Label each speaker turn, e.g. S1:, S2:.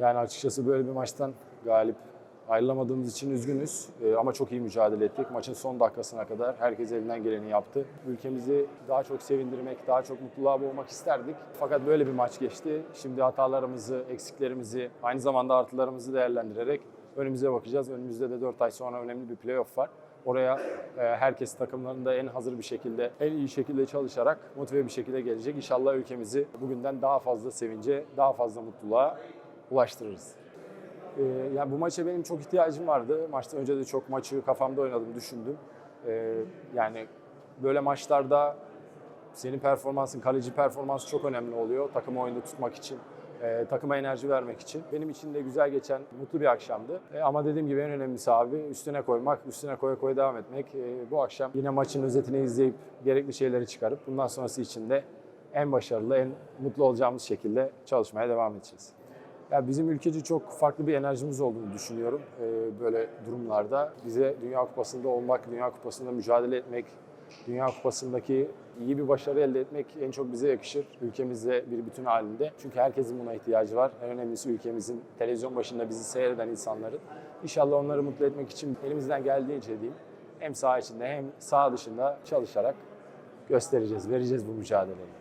S1: Yani açıkçası böyle bir maçtan galip ayrılamadığımız için üzgünüz Ee, ama çok iyi mücadele ettik. Maçın son dakikasına kadar herkes elinden geleni yaptı. Ülkemizi daha çok sevindirmek, daha çok mutluluğa boğmak isterdik. Fakat böyle bir maç geçti. Şimdi hatalarımızı, eksiklerimizi, aynı zamanda artılarımızı değerlendirerek önümüze bakacağız. Önümüzde de 4 ay sonra önemli bir playoff var. Oraya e, herkes takımlarında en hazır bir şekilde, en iyi şekilde çalışarak motive bir şekilde gelecek. İnşallah ülkemizi bugünden daha fazla sevince, daha fazla mutluluğa ulaştırırız. Ee, yani bu maça benim çok ihtiyacım vardı. Maçtan önce de çok maçı kafamda oynadım, düşündüm. Ee, yani böyle maçlarda senin performansın, kaleci performansı çok önemli oluyor. Takımı oyunda tutmak için, e, takıma enerji vermek için. Benim için de güzel geçen, mutlu bir akşamdı. E, ama dediğim gibi en önemlisi abi üstüne koymak, üstüne koya koya devam etmek. E, bu akşam yine maçın özetini izleyip gerekli şeyleri çıkarıp bundan sonrası için de en başarılı, en mutlu olacağımız şekilde çalışmaya devam edeceğiz. Ya bizim ülkece çok farklı bir enerjimiz olduğunu düşünüyorum ee, böyle durumlarda. Bize Dünya Kupası'nda olmak, Dünya Kupası'nda mücadele etmek, Dünya Kupası'ndaki iyi bir başarı elde etmek en çok bize yakışır. Ülkemizde bir bütün halinde. Çünkü herkesin buna ihtiyacı var. En önemlisi ülkemizin televizyon başında bizi seyreden insanların. İnşallah onları mutlu etmek için elimizden geldiğince diyeyim hem saha içinde hem saha dışında çalışarak göstereceğiz, vereceğiz bu mücadeleyi.